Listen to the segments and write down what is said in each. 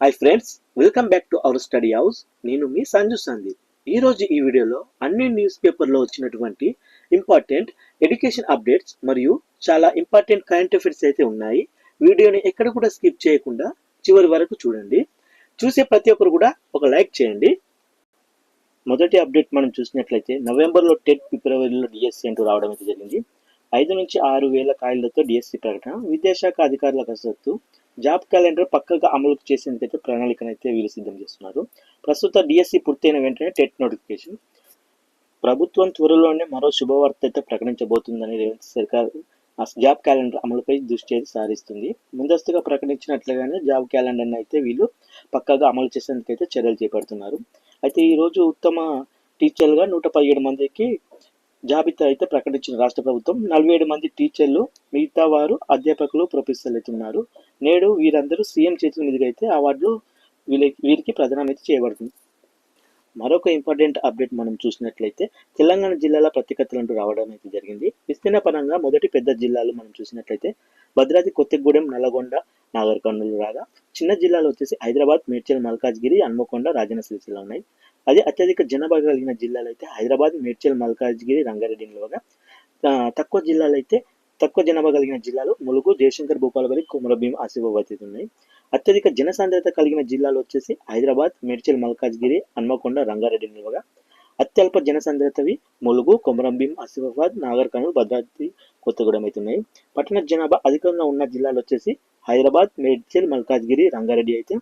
Hi friends welcome back to our study house నేను మీ సంజు సందీప్. ఈ రోజు ఈ వీడియోలో అన్ని న్యూస్ పేపర్లో వచ్చినటువంటి ఇంపార్టెంట్ ఎడ్యుకేషన్ అప్డేట్స్ మరియు చాలా ఇంపార్టెంట్ కరెంట్ అఫైర్స్ అయితే ఉన్నాయి. వీడియోని ఎక్కడ కూడా స్కిప్ చేయకుండా చివరి వరకు చూడండి. చూసే ప్రతి ఒక్కరు కూడా ఒక లైక్ చేయండి. మొదటి అప్డేట్ మనం చూసినట్లయితే నవంబర్లో టెట్ ఫిబ్రవరిలో డిఎస్సి అంటూ రావడం అయితే జరిగింది. ఐదు నుంచి ఆరు వేల కాయలతో డిఎస్సి ప్రకటన. విద్యాశాఖ అధికారుల కసరత్తు. జాబ్ క్యాలెండర్ పక్కగా అమలు చేసేందుకైతే ప్రణాళికను అయితే వీరు సిద్ధం చేస్తున్నారు. ప్రస్తుత డిఎస్సి పూర్తయిన వెంటనే టెట్ నోటిఫికేషన్. ప్రభుత్వం త్వరలోనే మరో శుభవార్త అయితే ప్రకటించబోతుందని రేవంత్ సర్కార్ జాబ్ క్యాలెండర్ అమలుపై దృష్టి అయితే సారిస్తుంది. ముందస్తుగా ప్రకటించినట్లుగానే జాబ్ క్యాలెండర్ని అయితే వీళ్ళు పక్కాగా అమలు చేసేందుకైతే చర్యలు చేపడుతున్నారు. అయితే ఈరోజు ఉత్తమ టీచర్లుగా నూట పదిహేడు మందికి జాబితా అయితే ప్రకటించిన రాష్ట్ర ప్రభుత్వం. నలభై ఏడు మంది టీచర్లు మిగతా వారు అధ్యాపకులు ప్రొఫెసర్లు అయితే ఉన్నారు. నేడు వీరందరూ సీఎం చేతుల మీదుగా అయితే అవార్డులు వీళ్ళకి వీరికి ప్రదానం అయితే చేయబడుతుంది. మరొక ఇంపార్టెంట్ అప్డేట్ మనం చూసినట్లయితే తెలంగాణ జిల్లాల ప్రత్యేకతలు అంటూ రావడం అయితే జరిగింది. విస్తీర్ణ పరంగా మొదటి పెద్ద జిల్లాలు మనం చూసినట్లయితే భద్రాద్రి కొత్తగూడెం నల్లగొండ నాగర్ కర్నూలు రాగా చిన్న జిల్లాలు వచ్చేసి హైదరాబాద్ మేడ్చల్ మల్కాజ్గిరి హన్మకొండ రాజన్న సిరిసిల్ల ఉన్నాయి. అదే అత్యధిక జనాభా కలిగిన జిల్లాలు అయితే హైదరాబాద్ మేడ్చల్ మల్కాజ్గిరి రంగారెడ్డిలోగా తక్కువ జిల్లాలు అయితే తక్కువ జనాభా కలిగిన జిల్లాలు ములుగు జయశంకర్ భూపాలపల్లి కుమరభీం ఆసిఫాబాద్ అయితే ఉన్నాయి. అత్యధిక జనసాంద్రత కలిగిన జిల్లాలు వచ్చేసి హైదరాబాద్ మేడ్చల్ మల్కాజ్గిరి హన్మకొండ రంగారెడ్డి నిలవగా అత్యల్ప జనసాంద్రతవి ములుగు కొమరంభీం ఆసిఫాబాద్ నాగర్ కర్నూలు భద్రాద్రి కొత్తగూడెం అవుతున్నాయి పట్టణ జనాభా అధికంగా ఉన్న జిల్లాలు వచ్చేసి హైదరాబాద్ మేడ్చల్ మల్కాజ్గిరి రంగారెడ్డి అయితే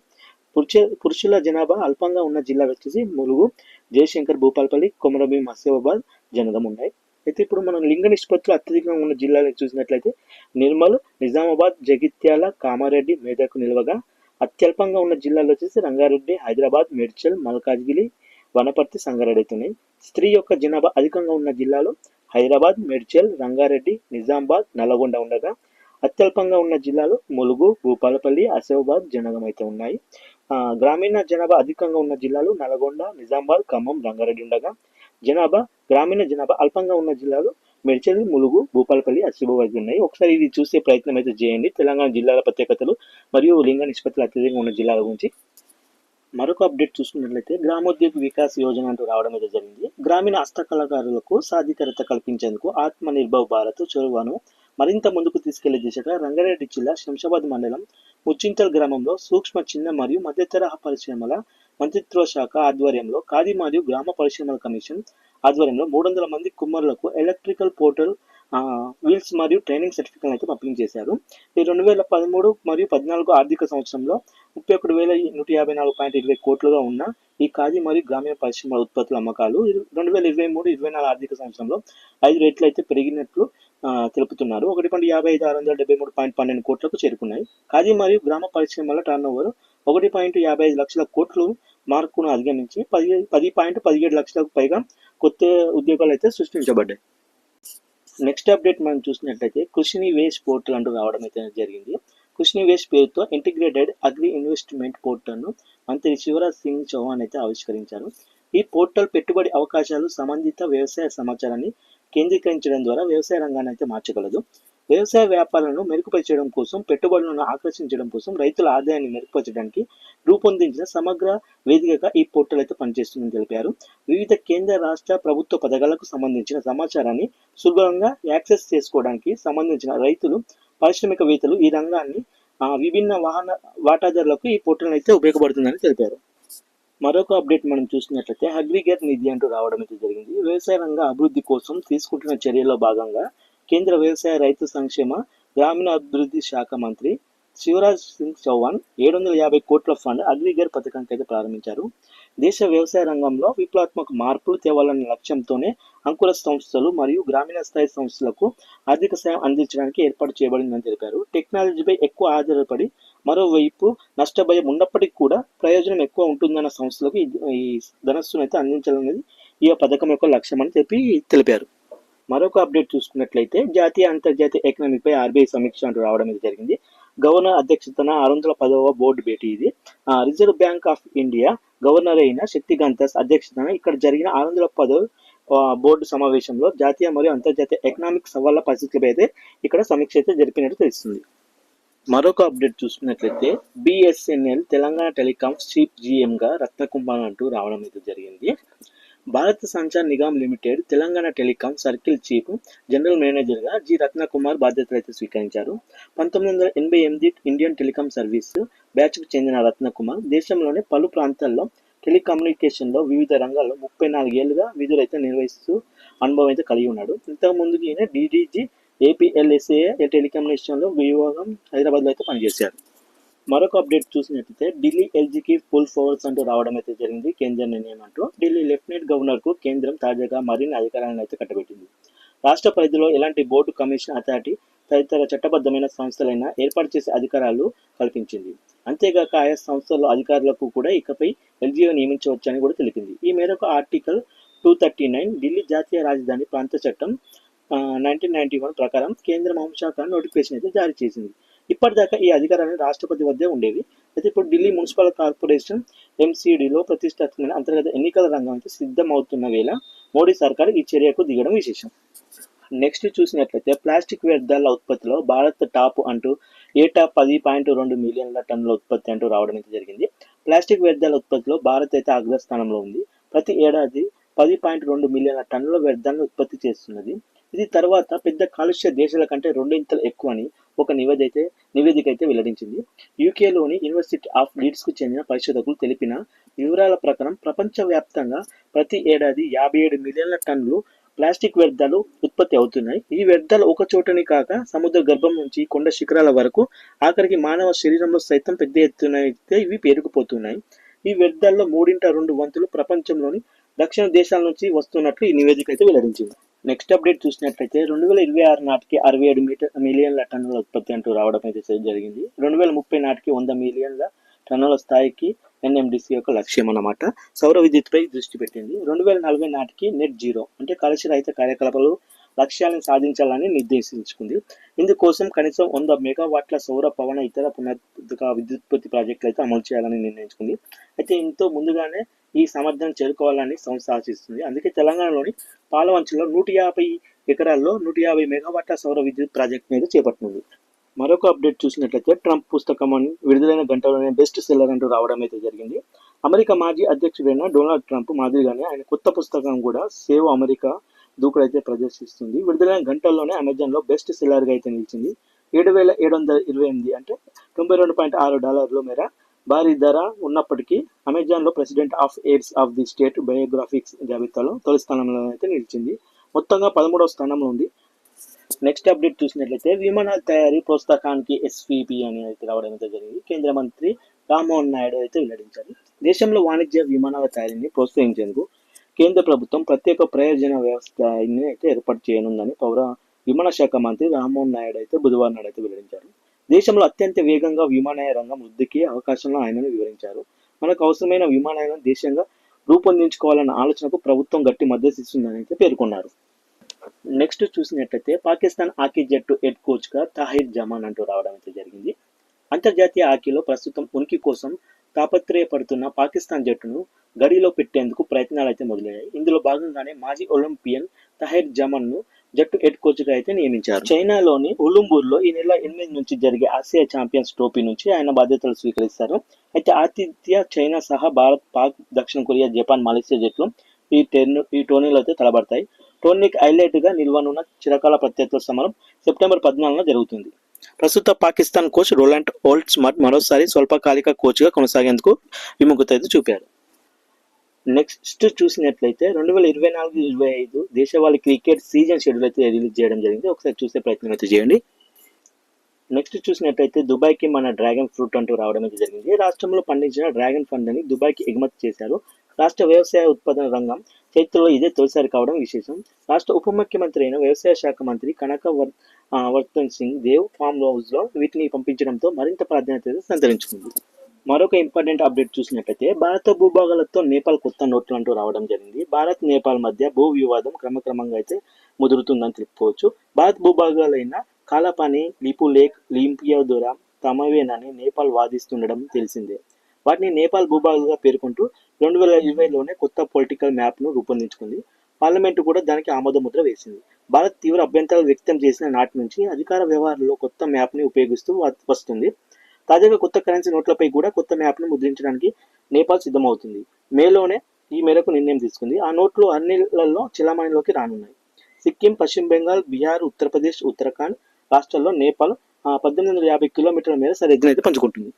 పురుష పురుషుల జనాభా అల్పంగా ఉన్న జిల్లాలు వచ్చేసి ములుగు జయశంకర్ భూపాలపల్లి కొమరభీం ఆసిఫాబాద్ జనగం ఉన్నాయి. అయితే ఇప్పుడు మనం లింగ నిష్పత్తిలో అత్యధికంగా ఉన్న జిల్లాలు చూసినట్లయితే నిర్మల్ నిజామాబాద్ జగిత్యాల కామారెడ్డి మేదక్ నిల్వగా అత్యల్పంగా ఉన్న జిల్లాలు వచ్చేసి రంగారెడ్డి హైదరాబాద్ మేడ్చల్ మల్కాజ్గిరి వనపర్తి సంగారెడ్డి అయితే ఉన్నాయి. స్త్రీ యొక్క జనాభా అధికంగా ఉన్న జిల్లాలో హైదరాబాద్ మేడ్చల్ రంగారెడ్డి నిజామాబాద్ నల్గొండ ఉండగా అత్యల్పంగా ఉన్న జిల్లాలు ములుగు భూపాలపల్లి ఆసిఫాబాద్ జనగం అయితే ఉన్నాయి. ఆ, గ్రామీణ జనాభా అధికంగా ఉన్న జిల్లాలు నల్గొండ నిజామాబాద్ ఖమ్మం రంగారెడ్డి ఉండగా జనాభా గ్రామీణ జనాభా అల్పంగా ఉన్న జిల్లాలు మెడ్చల్ ములుగు భూపాలపల్లి ఆసిఫాబాద్ ఉన్నాయి. ఒకసారి ఇది చూసే ప్రయత్నం అయితే చేయండి. తెలంగాణ జిల్లాల ప్రత్యేకతలు మరియు లింగ నిష్పత్తులు అత్యధికంగా ఉన్న జిల్లాల గురించి. మరొక అప్డేట్ చూసుకున్నట్లయితే గ్రామోద్యోగ వికాస్ యోజన అంటూ రావడం అయితే జరిగింది. గ్రామీణ హస్తకళాకారులకు సాధికారత కల్పించేందుకు ఆత్మ నిర్భర్ భారత్ చొరవను మరింత ముందుకు తీసుకెళ్ళే దిశగా రంగారెడ్డి జిల్లా శంషాబాద్ మండలం ముచ్చింతల్ గ్రామంలో సూక్ష్మ చిన్న మరియు మధ్యతరహా పరిశ్రమల మంత్రిత్వ శాఖ ఆధ్వర్యంలో ఖాదీ మరియు గ్రామ పరిశ్రమల కమిషన్ ఆధ్వర్యంలో మూడు వందల మంది కుమ్మరులకు ఎలక్ట్రికల్ పోర్టల్ వీల్స్ మరియు ట్రైనింగ్ సర్టిఫికెట్ అయితే పంపిణీ చేశారు. ఈ రెండు వేల పదమూడు మరియు పద్నాలుగు ఆర్థిక సంవత్సరంలో ముప్పై ఒకటి వేల నూట యాభై నాలుగు పాయింట్ ఇరవై కోట్లుగా ఉన్న ఈ ఖాదీ మరియు గ్రామీణ పరిశ్రమల ఉత్పత్తుల అమ్మకాలు రెండు వేల ఇరవై మూడు ఇరవై నాలుగు ఆర్థిక సంవత్సరంలో ఐదు రెట్లు అయితే పెరిగినట్లు తెలుపుతున్నారు. ఒకటి పాయింట్ యాభై ఐదు ఆరు వందల డెబ్బై మూడు పాయింట్ పన్నెండు కోట్లకు చేరుకున్నాయి. ఖాదీ మరియు గ్రామ పరిశ్రమల టర్న్ ఓవర్ ఒకటి పాయింట్ యాభై ఐదు లక్షల కోట్లు మార్కును అధిగమించి పది పది పాయింట్ పదిహేడు లక్షలకు పైగా కొత్త ఉద్యోగాలు అయితే సృష్టించబడ్డాయి. నెక్స్ట్ అప్డేట్ మనం చూసినట్లయితే కృషిని వేస్ట్ పోర్టల్ అంటూ రావడం అయితే జరిగింది. కృషిని వేస్ట్ పేరుతో ఇంటిగ్రేటెడ్ అగ్రి ఇన్వెస్ట్మెంట్ పోర్టల్ను మంత్రి శివరాజ్ సింగ్ చౌహాన్ అయితే ఆవిష్కరించారు. ఈ పోర్టల్ పెట్టుబడి అవకాశాలు సంబంధిత వ్యవసాయ సమాచారాన్ని కేంద్రీకరించడం ద్వారా వ్యవసాయ రంగాన్ని అయితే మార్చగలదు. వ్యవసాయ వ్యాపారాలను మెరుగుపరచడం కోసం పెట్టుబడులను ఆకర్షించడం కోసం రైతుల ఆదాయాన్ని మెరుగుపరచడానికి రూపొందించిన సమగ్ర వేదికగా ఈ పోర్టల్ అయితే పనిచేస్తుందని తెలిపారు. వివిధ కేంద్ర రాష్ట్ర ప్రభుత్వ పథకాలకు సంబంధించిన సమాచారాన్ని సులభంగా యాక్సెస్ చేసుకోవడానికి సంబంధించిన రైతులు పారిశ్రామికవేత్తలు ఈ రంగాన్ని విభిన్న వాహన వాటాదారులకు ఈ పోర్టల్ అయితే ఉపయోగపడుతుందని తెలిపారు. మరొక అప్డేట్ మనం చూసినట్లయితే అగ్రిగేట్ నిధి అంటూ రావడం అయితే జరిగింది. వ్యవసాయ రంగ అభివృద్ధి కోసం తీసుకుంటున్న చర్యల్లో భాగంగా కేంద్ర వ్యవసాయ రైతు సంక్షేమ గ్రామీణ అభివృద్ధి శాఖ మంత్రి శివరాజ్ సింగ్ చౌహాన్ ఏడు వందల యాభై కోట్ల ఫండ్ అగ్రిగేర్ పథకానికి అయితే ప్రారంభించారు. దేశ వ్యవసాయ రంగంలో విప్లవాత్మక మార్పులు తేవాలనే లక్ష్యంతోనే అంకుర సంస్థలు మరియు గ్రామీణ స్థాయి సంస్థలకు ఆర్థిక సాయం అందించడానికి ఏర్పాటు చేయబడిందని తెలిపారు. టెక్నాలజీపై ఎక్కువ ఆధారపడి మరోవైపు నష్టభయం ఉన్నప్పటికీ కూడా ప్రయోజనం ఎక్కువ ఉంటుందన్న సంస్థలకు ఈ- ధనస్సును అయితే అందించాలనేది ఈ పథకం యొక్క లక్ష్యం అని చెప్పి తెలిపారు. మరొక అప్డేట్ చూసుకున్నట్లయితే జాతీయ అంతర్జాతీయ ఎకనామీపై ఆర్బీఐ సమీక్ష అంటూ రావడం అనేది జరిగింది. గవర్నర్ అధ్యక్షతన ఆరు వందల పదవ బోర్డు భేటీ ఇది. ఆ, Reserve Bank of India governor అయిన శక్తికాంత అధ్యక్షతన ఇక్కడ జరిగిన ఆరు వందల పదవ బోర్డు సమావేశంలో జాతీయ మరియు అంతర్జాతీయ ఎకనామిక్ సవాళ్ళ పరిస్థితులపై అయితే ఇక్కడ సమీక్ష అయితే జరిపినట్టు తెలుస్తుంది. మరొక అప్డేట్ చూసుకున్నట్లయితే బిఎస్ఎన్ఎల్ తెలంగాణ టెలికాం చీఫ్ జీఎంగా రత్నకుంభం అంటూ రావడం అయితే జరిగింది. Bharat Sanchar Nigam limited Telangana telecom circle chief general మేనేజర్గా జి రత్నకుమార్ బాధ్యతలు అయితే స్వీకరించారు. పంతొమ్మిది వందల ఎనభై ఎనిమిది ఇండియన్ టెలికాం సర్వీస్ బ్యాచ్కు చెందిన రత్నకుమార్ దేశంలోని పలు ప్రాంతాల్లో టెలికమ్యూనికేషన్లో వివిధ రంగాల్లో ముప్పై నాలుగేళ్ళుగా విధులైతే నిర్వహిస్తూ అనుభవం అయితే కలిగి ఉన్నాడు. ఇంతకు ముందుకు ఈయన డీడీజీ ఏపీఎల్ఎస్ఏ టెలికమ్యూనికేషన్లో విభాగం హైదరాబాద్లో అయితే పనిచేశారు. మరొక అప్డేట్ చూసినట్లయితే ఢిల్లీ ఎల్జీకి ఫుల్ ఫోర్స్ అంటూ రావడం అయితే జరిగింది. కేంద్ర నిర్ణయం అంటూ ఢిల్లీ లెఫ్టినెంట్ గవర్నర్కు కేంద్రం తాజాగా మరిన్ని అధికారాలను అయితే కట్టబెట్టింది. రాష్ట్ర పరిధిలో ఎలాంటి బోర్డు కమిషన్ అథారిటీ తదితర చట్టబద్ధమైన సంస్థలైనా ఏర్పాటు చేసే అధికారాలు కల్పించింది. అంతేగాక ఆయా సంస్థల అధికారులకు కూడా ఇకపై ఎల్జీఓ నియమించవచ్చని కూడా తెలిపింది. ఈ మేరకు article two thirty nine Delhi జాతీయ రాజధాని ప్రాంత చట్టం నైన్టీన్ నైన్టీ వన్ ప్రకారం కేంద్ర హోంశాఖ నోటిఫికేషన్ అయితే జారీ చేసింది. ఇప్పటిదాకా ఈ అధికారాన్ని రాష్ట్రపతి వద్దే ఉండేవి. అయితే ఇప్పుడు ఢిల్లీ మున్సిపల్ కార్పొరేషన్ ఎంసీడీలో ప్రతిష్టాత్మకమైన అంతర్గత ఎన్నికల రంగం అయితే సిద్ధమవుతున్న వేళ మోడీ సర్కార్ ఈ చర్యకు దిగడం విశేషం. నెక్స్ట్ చూసినట్లయితే ప్లాస్టిక్ వ్యర్థాల ఉత్పత్తిలో భారత్ టాప్ అంటూ ఏటా పది పాయింట్ రెండు మిలియన్ల టన్నుల ఉత్పత్తి అంటూ రావడం అయితే జరిగింది. ప్లాస్టిక్ వ్యర్థాల ఉత్పత్తిలో భారత్ అయితే అగ్రస్థానంలో ఉంది. ప్రతి ఏడాది పది పాయింట్ రెండు మిలియన్ల టన్నుల వ్యర్థాలను ఉత్పత్తి చేస్తున్నది. ఇది తర్వాత పెద్ద కాలుష్య దేశాల కంటే రెండింతలు ఎక్కువ అని ఒక నివేదిక అయితే నివేదిక అయితే వెల్లడించింది. యూకేలోని యూనివర్సిటీ ఆఫ్ లీడ్స్కు చెందిన పరిశోధకులు తెలిపిన వివరాల ప్రకారం ప్రపంచవ్యాప్తంగా ప్రతి ఏడాది యాభై ఏడు మిలియన్ల టన్నులు ప్లాస్టిక్ వ్యర్థాలు ఉత్పత్తి అవుతున్నాయి. ఈ వ్యర్థాలు ఒక చోటని కాక సముద్ర గర్భం నుంచి కొండ శిఖరాల వరకు ఆఖరికి మానవ శరీరంలో సైతం పెద్ద ఎత్తున అయితే ఇవి పేరుకుపోతున్నాయి. ఈ వ్యర్థాల్లో మూడింట రెండు వంతులు ప్రపంచంలోని దక్షిణ దేశాల నుంచి వస్తున్నట్లు ఈ నివేదిక అయితే వెల్లడించింది. నెక్స్ట్ అప్డేట్ చూసినట్లయితే రెండు వేల ఇరవై ఆరు నాటికి అరవై ఏడు మీటర్ మిలియన్ల టన్నుల ఉత్పత్తి అంటూ రావడం అయితే జరిగింది. రెండు వేల ముప్పై నాటికి వంద మిలియన్ల టన్నుల స్థాయికి ఎన్ఎండిసి యొక్క లక్ష్యం అన్నమాట. సౌర విద్యుత్పై దృష్టి పెట్టింది. రెండు వేల నలభై నాటికి నెట్ జీరో అంటే కాలుష్య రహిత కార్యకలాపాలు లక్ష్యాలను సాధించాలని నిర్దేశించుకుంది. ఇందుకోసం కనీసం వంద మెగావాట్ల సౌర పవన ఇతర పునరుద్ధరణ విద్యుత్పత్తి ప్రాజెక్టులు అయితే అమలు చేయాలని నిర్ణయించుకుంది. అయితే ఇంతో ముందుగానే ఈ సామర్థ్యాన్ని చేరుకోవాలని సంస్థ ఆశిస్తుంది. అందుకే తెలంగాణలోని పాలవంచలో నూట యాభై ఎకరాల్లో నూట యాభై మెగావాట్ల సౌర విద్యుత్ ప్రాజెక్ట్ మీద చేపట్టింది. మరొక అప్డేట్ చూసినట్లయితే ట్రంప్ పుస్తకం అని విడుదలైన గంటలోనే బెస్ట్ సెల్లర్ అంటూ రావడం అయితే జరిగింది. అమెరికా మాజీ అధ్యక్షుడైన డొనాల్డ్ ట్రంప్ మాదిరిగానే ఆయన కొత్త పుస్తకం కూడా సేవ్ అమెరికా దూకుడైతే ప్రదర్శిస్తుంది. విడుదలైన గంటల్లోనే అమెజాన్లో బెస్ట్ సెల్లర్గా అయితే నిలిచింది. ఏడు వేల ఏడు వందల ఇరవై ఎనిమిది అంటే తొంభై రెండు పాయింట్ ఆరు డాలర్ల మేర భారీ ధర ఉన్నప్పటికీ అమెజాన్లో president of aids of the state biographics జాబితాలో తొలి స్థానంలో అయితే నిలిచింది. మొత్తంగా పదమూడవ స్థానంలో ఉంది. నెక్స్ట్ అప్డేట్ చూసినట్లయితే విమానాల తయారీ ప్రోత్సాహానికి ఎస్విపి అని అయితే రావడం అయితే జరిగింది. కేంద్ర మంత్రి రామ్మోహన్ నాయుడు అయితే వెల్లడించారు. దేశంలో వాణిజ్య విమానాల తయారీని ప్రోత్సహించేందుకు కేంద్ర ప్రభుత్వం ప్రత్యేక ప్రయోజన వ్యవస్థని అయితే ఏర్పాటు చేయనుందని పౌర విమాన శాఖ మంత్రి రామ్మోహన్ నాయుడు అయితే బుధవారం నాడు అయితే వెల్లడించారు. దేశంలో అత్యంత వేగంగా విమానయాన రంగం వృద్ధికి అవకాశంలో ఆయనను వివరించారు. మనకు అవసరమైన విమానయానం దేశంగా రూపొందించుకోవాలన్న ఆలోచనకు ప్రభుత్వం గట్టి మద్దతు ఇస్తుందని అయితే పేర్కొన్నారు. నెక్స్ట్ చూసినట్లయితే పాకిస్తాన్ హాకీ జట్టు హెడ్ కోచ్గా తాహిర్ జమాన్ అంటూ రావడం అయితే జరిగింది. అంతర్జాతీయ హాకీలో ప్రస్తుతం ఉనికి కోసం తాపత్రయపడుతున్న పాకిస్తాన్ జట్టును గడిలో పెట్టేందుకు ప్రయత్నాలు అయితే మొదలయ్యాయి. ఇందులో భాగంగానే మాజీ ఒలింపియన్ తహీర్ జమన్ను జట్టు హెడ్ కోచ్గా అయితే నియమించారు. చైనాలోని ఉలుంబూర్లో ఈ నెల ఎనిమిది నుంచి జరిగే ఆసియా ఛాంపియన్స్ ట్రోఫీ నుంచి ఆయన బాధ్యతలు స్వీకరిస్తారు. అయితే ఆతిథ్య చైనా సహా భారత్ పాక్ దక్షిణ కొరియా జపాన్ మలేసియా జట్లు ఈ టెన్ ఈ టోర్నీలో అయితే తలబడతాయి టోర్నీకి హైలైట్గా నిల్వనున్న చిరకాల ప్రత్యర్థుల సమరం సెప్టెంబర్ పద్నాలుగున జరుగుతుంది. ప్రస్తుత Pakistan coach Roland old smart మరోసారి స్వల్పకాలిక కోచ్గా కొనసాగేందుకు విముఖత అయితే చూపారు. నెక్స్ట్ చూసినట్లయితే రెండు వేల ఇరవై నాలుగు ఇరవై ఐదు దేశవాళీ క్రికెట్ సీజన్ షెడ్యూల్ అయితే రిలీజ్ చేయడం జరిగింది. ఒకసారి చూసే ప్రయత్నం అయితే చేయండి. నెక్స్ట్ చూసినట్లయితే దుబాయ్కి మన డ్రాగన్ ఫ్రూట్ అంటూ రావడం అయితే జరిగింది. రాష్ట్రంలో పండించిన డ్రాగన్ ఫండ్ అని దుబాయ్కి ఎగుమతి చేశారు. రాష్ట్ర వ్యవసాయ ఉత్పాదన రంగం చరిత్రలో ఇదే తొలిసారి కావడం విశేషం. రాష్ట్ర ఉప ముఖ్యమంత్రి అయిన వ్యవసాయ శాఖ మంత్రి కనక వర్ వర్తన్ వర్ధన్ సింగ్ దేవ్ ఫామ్ హౌస్లో వీటిని పంపించడంతో మరింత ప్రాధాన్యత సంతరించుకుంది. మరొక ఇంపార్టెంట్ అప్డేట్ చూసినట్లయితే భారత భూభాగాలతో నేపాల్ కొత్త నోట్లు అంటూ రావడం జరిగింది. భారత్ నేపాల్ మధ్య భూ వివాదం క్రమక్రమంగా అయితే ముదురుతుందని చెప్పుకోవచ్చు భారత్ భూభాగాలైన కాలాపాని లిపు లేక్ లింపియోదొర తమవేన్ అని నేపాల్ వాదిస్తుండడం తెలిసిందే. వాటిని నేపాల్ భూభాగాలుగా పేర్కొంటూ రెండు వేల ఇరవైలోనే కొత్త పొలిటికల్ మ్యాప్ను రూపొందించుకుంది. పార్లమెంటు కూడా దానికి ఆమోద ముద్ర వేసింది. భారత్ తీవ్ర అభ్యంతరాలు వ్యక్తం చేసిన నాటి నుంచి అధికార వ్యవహారంలో కొత్త మ్యాప్ని ఉపయోగిస్తూ వస్తుంది. తాజాగా కొత్త కరెన్సీ నోట్లపై కూడా కొత్త మ్యాప్ను ముద్రించడానికి నేపాల్ సిద్ధమవుతుంది. మేలోనే ఈ మేరకు నిర్ణయం తీసుకుంది. ఆ నోట్లు అన్నిలలో చెలామణిలోకి రానున్నాయి. సిక్కిం పశ్చిమ బెంగాల్ బీహార్ ఉత్తరప్రదేశ్ ఉత్తరాఖండ్ రాష్ట్రాల్లో నేపాల్ పద్దెనిమిది వందల యాభై కిలోమీటర్ల మేర సరిహద్దును అయితే పంచుకుంటుంది.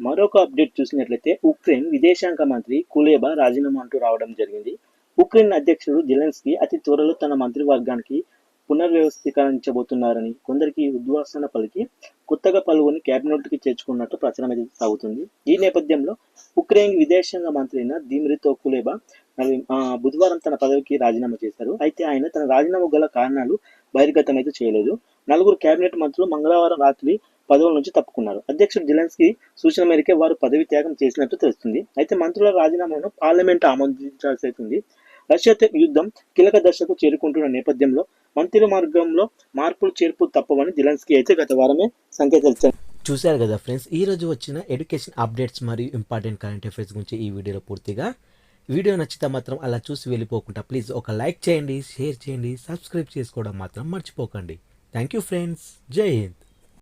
మరొక అప్డేట్ చూసినట్లయితే ఉక్రెయిన్ విదేశాంగ మంత్రి కులేబా రాజీనామా అంటూ రావడం జరిగింది. ఉక్రెయిన్ అధ్యక్షుడు జెలెన్స్కీ అతి త్వరలో తన మంత్రివర్గానికి పునర్వ్యవస్థీకరించబోతున్నారని కొందరికి ఉద్వాసన పలికి కొత్తగా పలువురిని కేబినెట్కి చేర్చుకున్నట్టు ప్రచారం అయితే సాగుతుంది. ఈ నేపథ్యంలో ఉక్రెయిన్ విదేశాంగ మంత్రి అయిన దిమ్రితో కులేబా బుధవారం తన పదవికి రాజీనామా చేశారు. అయితే ఆయన తన రాజీనామా గల కారణాలు బహిర్గతం అయితే చేయలేదు. నలుగురు కేబినెట్ మంత్రులు మంగళవారం రాత్రి పదవుల నుంచి తప్పుకున్నారు. అధ్యక్షుడు జెలెన్స్కీ సూచన మేరకే వారు పదవి త్యాగం చేసినట్టు తెలుస్తుంది. అయితే మంత్రుల రాజీనామాను పార్లమెంట్ ఆమోదించాల్సి అవుతుంది రష్యా యుద్ధం కీలక దశకు చేరుకుంటున్న నేపథ్యంలో మంత్రి మార్గంలో మార్పులు చేర్పు తప్పవని జిలన్స్కీ అయితే గత వారమే సంకేతాలు చూశారు కదా ఫ్రెండ్స్ ఈ రోజు వచ్చిన ఎడ్యుకేషన్ అప్డేట్స్ మరియు ఇంపార్టెంట్ కరెంట్ అఫైర్స్ గురించి ఈ వీడియోలో పూర్తిగా. వీడియో నచ్చితే మాత్రం అలా చూసి వెళ్ళిపోకుండా ప్లీజ్ ఒక లైక్ చేయండి షేర్ చేయండి సబ్స్క్రైబ్ చేసుకోవడం మాత్రం మర్చిపోకండి. థ్యాంక్ యూ ఫ్రెండ్స్ జై హింద్.